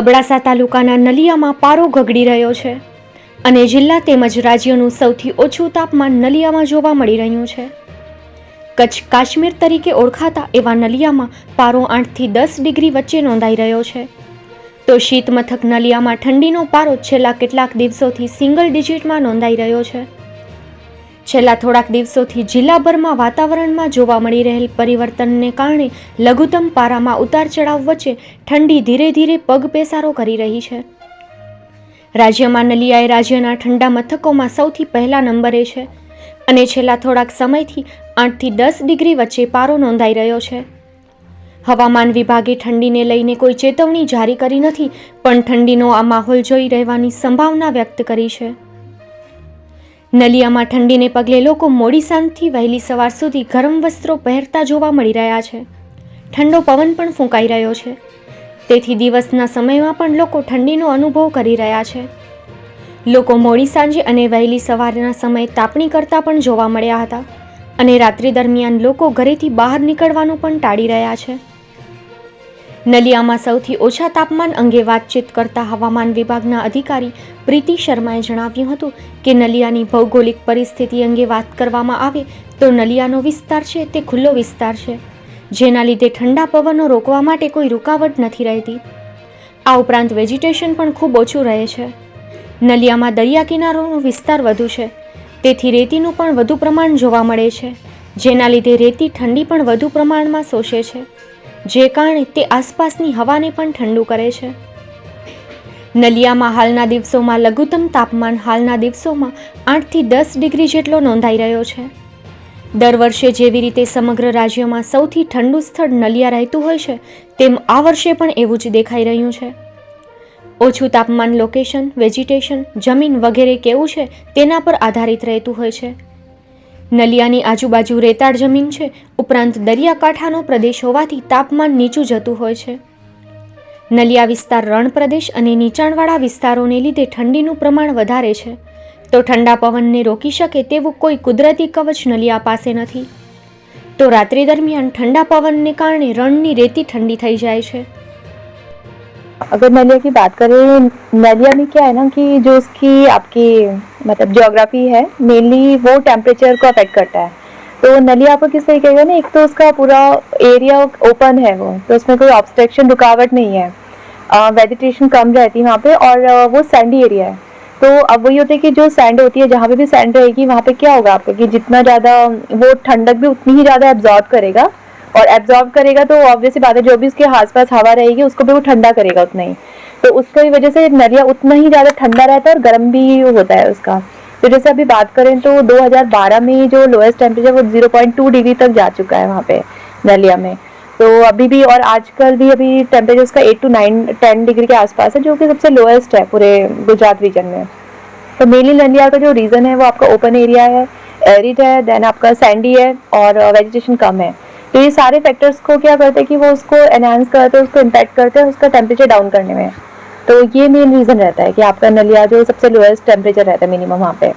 અબડાસા તાલુકાના નલિયામાં પારો ગગડી રહ્યો છે અને જિલ્લા તેમજ રાજ્યનું સૌથી ઓછું તાપમાન નલિયામાં જોવા મળી રહ્યું છે. કચ્છ કાશ્મીર તરીકે ઓળખાતા એવા નલિયામાં પારો આઠથી દસ ડિગ્રી વચ્ચે નોંધાઈ રહ્યો છે. તો શીત મથક નલિયામાં ઠંડીનો પારો છેલ્લા કેટલાક દિવસોથી સિંગલ ડિજિટમાં નોંધાઈ રહ્યો છે. છેલ્લા થોડાક દિવસોથી જિલ્લાભરમાં વાતાવરણમાં જોવા મળી રહેલ પરિવર્તનને કારણે લઘુત્તમ પારામાં ઉતાર ચઢાવ વચ્ચે ઠંડી ધીરે ધીરે પગપેસારો કરી રહી છે. રાજ્યમાં નલિયાએ રાજ્યના ઠંડા મથકોમાં સૌથી પહેલા નંબરે છે અને છેલ્લા થોડાક સમયથી આઠથી દસ ડિગ્રી વચ્ચે પારો નોંધાઈ રહ્યો છે. હવામાન વિભાગે ઠંડીને લઈને કોઈ ચેતવણી જારી કરી નથી, પણ ઠંડીનો આ માહોલ જોઈ રહેવાની સંભાવના વ્યક્ત કરી છે. નલિયામાં ઠંડીને પગલે લોકો મોડી સાંજથી વહેલી સવાર સુધી ગરમ વસ્ત્રો પહેરતા જોવા મળી રહ્યા છે. ઠંડો પવન પણ ફૂંકાઈ રહ્યો છે. તેથી દિવસના સમયમાં પણ લોકો ઠંડીનો અનુભવ કરી રહ્યા છે. લોકો મોડી સાંજે અને વહેલી સવારના સમયે તાપણી કરતા પણ જોવા મળ્યા હતા અને રાત્રિ દરમિયાન લોકો ઘરેથી બહાર નીકળવાનું પણ ટાળી રહ્યા છે. નલિયામાં સૌથી ઓછા તાપમાન અંગે વાતચીત કરતા હવામાન વિભાગના અધિકારી પ્રીતિ શર્માએ જણાવ્યું હતું કે નલિયાની ભૌગોલિક પરિસ્થિતિ અંગે વાત કરવામાં આવે તો નલિયાનો વિસ્તાર છે, તે ખુલ્લો વિસ્તાર છે. જેના લીધે ઠંડા પવનો રોકવા માટે કોઈ રૂકાવટ નથી રહેતી. આ ઉપરાંત વેજીટેશન પણ ખૂબ ઓછું રહે છે. નલિયામાં દરિયા કિનારોનો વિસ્તાર વધુ છે. તેથી રેતીનું પણ વધુ પ્રમાણ જોવા મળે છે. જેના લીધે રેતી ઠંડી પણ વધુ પ્રમાણમાં શોષે છે. જે કારણે તે આસપાસની હવાને પણ ઠંડુ કરે છે. નલિયામાં હાલના દિવસોમાં લઘુત્તમ તાપમાન હાલના દિવસોમાં આઠથી દસ ડિગ્રી જેટલો નોંધાઈ રહ્યો છે. દર વર્ષે જેવી રીતે સમગ્ર રાજ્યમાં સૌથી ઠંડુ સ્થળ નલિયા રહેતું હોય છે, તેમ આ વર્ષે પણ એવું જ દેખાઈ રહ્યું છે. ઓછું તાપમાન લોકેશન વેજીટેશન જમીન વગેરે કેવું છે તેના પર આધારિત રહેતું હોય છે. નલિયાની આજુબાજુ રેતાળ જમીન છે. ઉપરાંત દરિયાકાંઠાનો પ્રદેશ હોવાથી તાપમાન નીચું જતું હોય છે. નલિયા વિસ્તાર રણ પ્રદેશ અને નીચાણવાળા વિસ્તારોને લીધે ઠંડીનું પ્રમાણ વધારે છે. તો ઠંડા પવનને રોકી શકે તેવું કોઈ કુદરતી કવચ નલિયા પાસે નથી. તો રાત્રિ દરમિયાન ઠંડા પવનને કારણે રણની રેતી ઠંડી થઈ જાય છે. अगर नलिया की बात करें नलिया में क्या है ना कि जो उसकी आपकी मतलब ज्योग्राफी है मेनली वो टेम्परेचर को अफेक्ट करता है। तो नलिया आपको किस तरीके का ना, एक तो उसका पूरा एरिया ओपन है वो तो उसमें कोई ऑब्स्ट्रक्शन रुकावट नहीं है। वेजिटेशन कम रहती है वहाँ पे और वो सैंडी एरिया है। तो अब वही होता है कि जो सैंड होती है, जहाँ पे भी सैंड रहेगी, वहाँ पे क्या होगा आपको कि जितना ज़्यादा, वो ठंडक भी उतनी ही ज़्यादा एब्जॉर्ब करेगा। और एब्जॉर्ब करेगा तो ऑब्वियसली बात है जो भी उसके आसपास हवा रहेगी, उसको भी वो ठंडा करेगा उतना ही। तो उसकी वजह से नलिया उतना ही ज़्यादा ठंडा रहता है और गर्म भी होता है उसका। तो जैसे अभी बात करें तो 2012 में जो लोएस्ट टेम्परेचर वो 0.2 डिग्री तक जा चुका है वहाँ पे नलिया में। तो अभी भी और आजकल भी अभी टेम्परेचर उसका 8 टू 9 10 डिग्री के आसपास है, जो कि सबसे लोएस्ट है पूरे गुजरात रीजन में। तो मेनली नलिया का जो रीज़न है वो आपका ओपन एरिया है एरिड है देन आपका सैंडी है और वेजिटेशन कम है। तो ये सारे फैक्टर्स को क्या करते हैं कि वो उसको एनहांस करते हैं उसको इम्पैक्ट करते हैं उसका टेम्परेचर डाउन करने में तो ये मेन रीज़न रहता है कि आपका नलिया जो सबसे लोएस्ट टेम्परेचर रहता है मिनिमम वहाँ पे